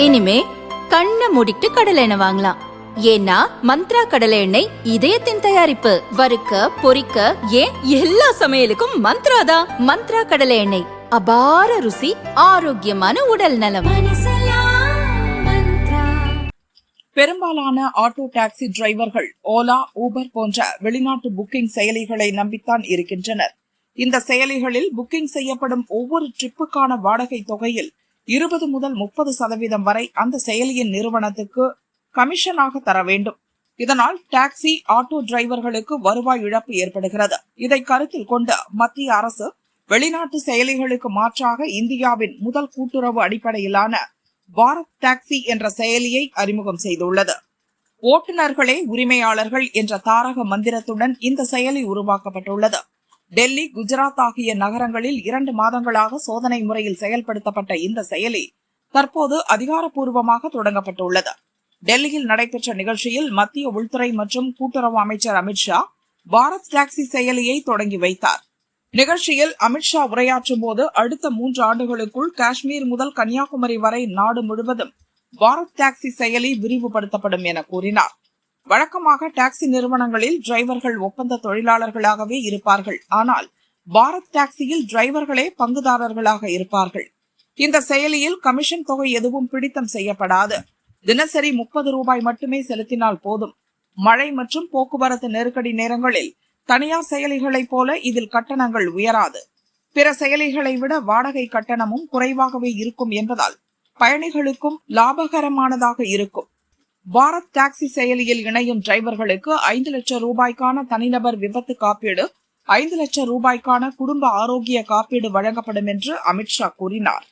இனிமே கண்ணை மூடிட்டு கடலை எண்ணெய் வாங்கலாம். ஏன்னா மந்த்ரா கடலை எண்ணெய் இதயத்தின் தயாரிப்பு. வறுக்க பொரிக்க ஏன் எல்லா சமையலுக்கும் மந்த்ரா தான். மந்த்ரா கடலை எண்ணெய். அபார ருசி ஆரோக்கியமான உடல் நலம். பெரும்பாலான ஆட்டோ டாக்ஸி டிரைவர்கள் ஓலா ஊபர் போன்ற வெளிநாட்டு புக்கிங் செயலிகளை நம்பித்தான் இருக்கின்றனர். இந்த செயலிகளில் புக்கிங் செய்யப்படும் ஒவ்வொரு ட்ரிப்புக்கான வாடகை தொகையில் இருபது முதல் முப்பது சதவீதம் வரை அந்த செயலியின் நிறுவனத்துக்கு கமிஷனாக தர வேண்டும். இதனால் டாக்ஸி ஆட்டோ டிரைவர்களுக்கு வருவாய் இழப்பு ஏற்படுகிறது. இதை கருத்தில் கொண்டு மத்திய அரசு வெளிநாட்டு செயலிகளுக்கு மாற்றாக இந்தியாவின் முதல் கூட்டுறவு அடிப்படையிலான பாரத் டாக்ஸி என்ற செயலியை அறிமுகம் செய்துள்ளது. ஓட்டுநர்களே உரிமையாளர்கள் என்ற தாரக மந்திரத்துடன் இந்த செயலி உருவாக்கப்பட்டுள்ளது. டெல்லி குஜராத் ஆகிய நகரங்களில் இரண்டு மாதங்களாக சோதனை முறையில் செயல்படுத்தப்பட்ட இந்த செயலி தற்போது அதிகாரப்பூர்வமாக தொடங்கப்பட்டுள்ளது. டெல்லியில் நடைபெற்ற நிகழ்ச்சியில் மத்திய உள்துறை மற்றும் கூட்டுறவு அமைச்சர் அமித்ஷா பாரத் டாக்ஸி செயலியை தொடங்கி வைத்தார். நிகழ்ச்சியில் அமித்ஷா உரையாற்றும் போது அடுத்த மூன்று ஆண்டுகளுக்குள் காஷ்மீர் முதல் கன்னியாகுமரி வரை நாடு முழுவதும் பாரத் டாக்ஸி செயலி விரிவுபடுத்தப்படும் என கூறினார். வழக்கமாக டாக்ஸி நிறுவனங்களில் டிரைவர்கள் ஒப்பந்த தொழிலாளர்களாகவே இருப்பார்கள். ஆனால் பாரத் டாக்ஸியில் டிரைவர்களே பங்குதாரர்களாக இருப்பார்கள். இந்த செயலியில் கமிஷன் தொகை எதுவும் பிடித்தம் செய்யப்படாது. தினசரி முப்பது ரூபாய் மட்டுமே செலுத்தினால் போதும். மழை மற்றும் போக்குவரத்து நெருக்கடி நேரங்களில் தனியார் செயலிகளைப் போல இதில் கட்டணங்கள் உயராது. பிற செயலிகளை விட வாடகை கட்டணமும் குறைவாகவே இருக்கும் என்பதால் பயணிகளுக்கும் லாபகரமானதாக இருக்கும். பாரத் டாக்ஸி செயலியில் இணையும் டிரைவர்களுக்கு ஐந்து லட்சம் ரூபாய்க்கான தனிநபர் விபத்து காப்பீடு ஐந்து லட்சம் ரூபாய்க்கான குடும்ப ஆரோக்கிய காப்பீடு வழங்கப்படும் என்று அமித்ஷா கூறினார்.